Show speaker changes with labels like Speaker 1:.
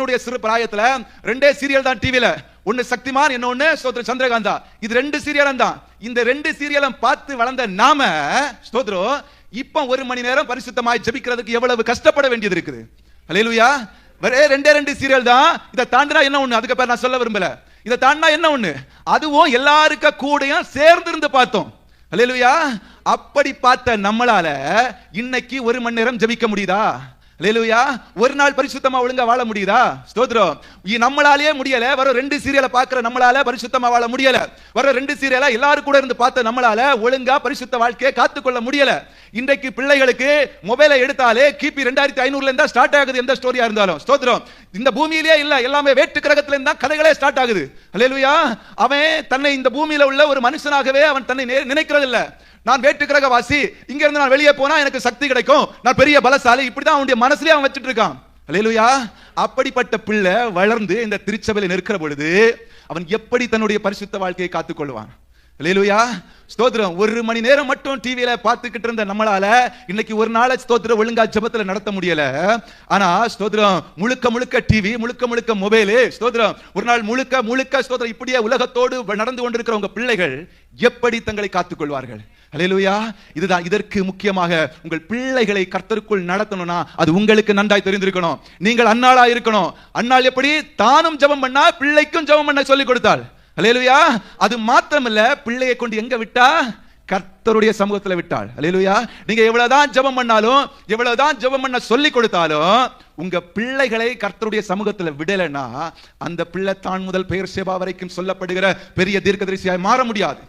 Speaker 1: என்னுடைய சிறு பிராயத்துல ரெண்டே சீரியல் தான் டிவியில ஒன்னு சக்திமான் இன்னொன்னு ஸ்தோத்திரம் சந்திரகாந்தா. இது ரெண்டு சீரியலும் தான். இந்த ரெண்டு சீரியலும் பார்த்து வளர்ந்த நாம ஸ்தோத்திரம் இப்போ ஒரு மணி நேரம் பரிசுத்தமாய் ஜெபிக்கிறதுக்கு எவ்வளவு கஷ்டப்பட வேண்டியது இருக்குது. அலையலுயா ஒரே ரெண்டே ரெண்டு சீரியல் தான். இதை தாண்டினா என்ன ஒண்ணு? அதுக்கு பேர் நான் சொல்ல விரும்பல. இதை தாண்டினா என்ன ஒண்ணு? அதுவும் எல்லாருக்க கூடயும் சேர்ந்து இருந்து பார்த்தோம். அலையலுயா அப்படி பார்த்த நம்மளால இன்னைக்கு ஒரு மணி நேரம் ஜெபிக்க முடியுதா? லேலுயா ஒரு நாள் பரிசுத்தமா ஒழுங்கா வாழ முடியுதா? ஸ்தோத்திரம். நம்மளாலேயே முடியல. வர ரெண்டு சீரியலை பார்க்குற நம்மளால பரிசுத்தமா வாழ முடியல. வர ரெண்டு சீரியலா எல்லாரும் கூட இருந்து பார்த்த நம்மளால ஒழுங்கா பரிசுத்த வாழ்க்கையை காத்துக்கொள்ள முடியல. இன்றைக்கு பிள்ளைகளுக்கு மொபைலை எடுத்தாலே கிபி ரெண்டாயிரத்தி ஐநூறுல இருந்தா ஸ்டார்ட் ஆகுது எந்த ஸ்டோரியா இருந்தாலும். ஸ்தோத்ரம் இந்த பூமியிலேயே இல்ல எல்லாமே வேற்று கிரகத்துல தான் கதைகளே ஸ்டார்ட் ஆகுது. ஹalleluya அவன் தன்னை இந்த பூமியில உள்ள ஒரு மனுஷனாகவே அவன் தன்னை நே- நினைக்கிறது இல்ல நான் வேற்று கிரகவாசி இங்க இருந்து நான் வெளியே போனா எனக்கு சக்தி கிடைக்கும். நான் பெரிய பலசாலி இப்படிதான் அவனுடைய மனசுலயே அவன் வச்சிட்டு இருக்கான். ஹalleluya அப்படிப்பட்ட பிள்ளை வளர்ந்து இந்த திருச்சபையில் நிற்கிற பொழுது அவன் எப்படி தன்னுடைய பரிசுத்த வாழ்க்கையை காத்துக்கொள்வான்? ஹalleluya ஸ்தோத்திரம். ஒரு மணி நேரம் மட்டும் டிவியில பார்த்துக்கிட்டு இருந்த நம்மளால இன்னைக்கு ஒரு நாள் ஸ்தோத்திரம் ஒழுங்கா ஜபத்துல நடத்த முடியல. ஆனா ஸ்தோத்திரம் முழுக்க முழுக்க டிவி முழுக்க முழுக்க மொபைலு ஸ்தோத்திரம். ஒரு நாள் முழுக்க முழுக்க ஸ்தோத்திரம். இப்படியே உலகத்தோடு நடந்து கொண்டிருக்கிற உங்க பிள்ளைகள் எப்படி தங்களை காத்துக்கொள்வார்கள் அலையலுயா இதுதான் இதற்கு முக்கியமாக உங்கள் பிள்ளைகளை கர்த்தருக்குள் நடத்தணும்னா அது உங்களுக்கு நன்றாய் தெரிந்திருக்கணும். நீங்கள் அன்னாளா இருக்கணும். அன்னாள் எப்படி தானும் ஜெபம் பண்ணா பிள்ளைக்கும் ஜெபம் பண்ண சொல்லிக் கொடுத்தாள். அலையலுயா அது மாத்திரமில்ல பிள்ளையை கொண்டு எங்க விட்டா? கர்த்தருடைய சமூகத்துல விட்டாள். அலையலுயா நீங்க எவ்வளவுதான் ஜெபம் பண்ணாலும் எவ்வளவுதான் ஜெபம் பண்ண சொல்லி கொடுத்தாலும் உங்க பிள்ளைகளை கர்த்தருடைய சமூகத்துல விடலைன்னா அந்த பிள்ளை தான் முதல் பெயர் சேபா வரைக்கும் சொல்லப்படுகிற பெரிய தீர்க்கதரிசியாய் மாற முடியாது.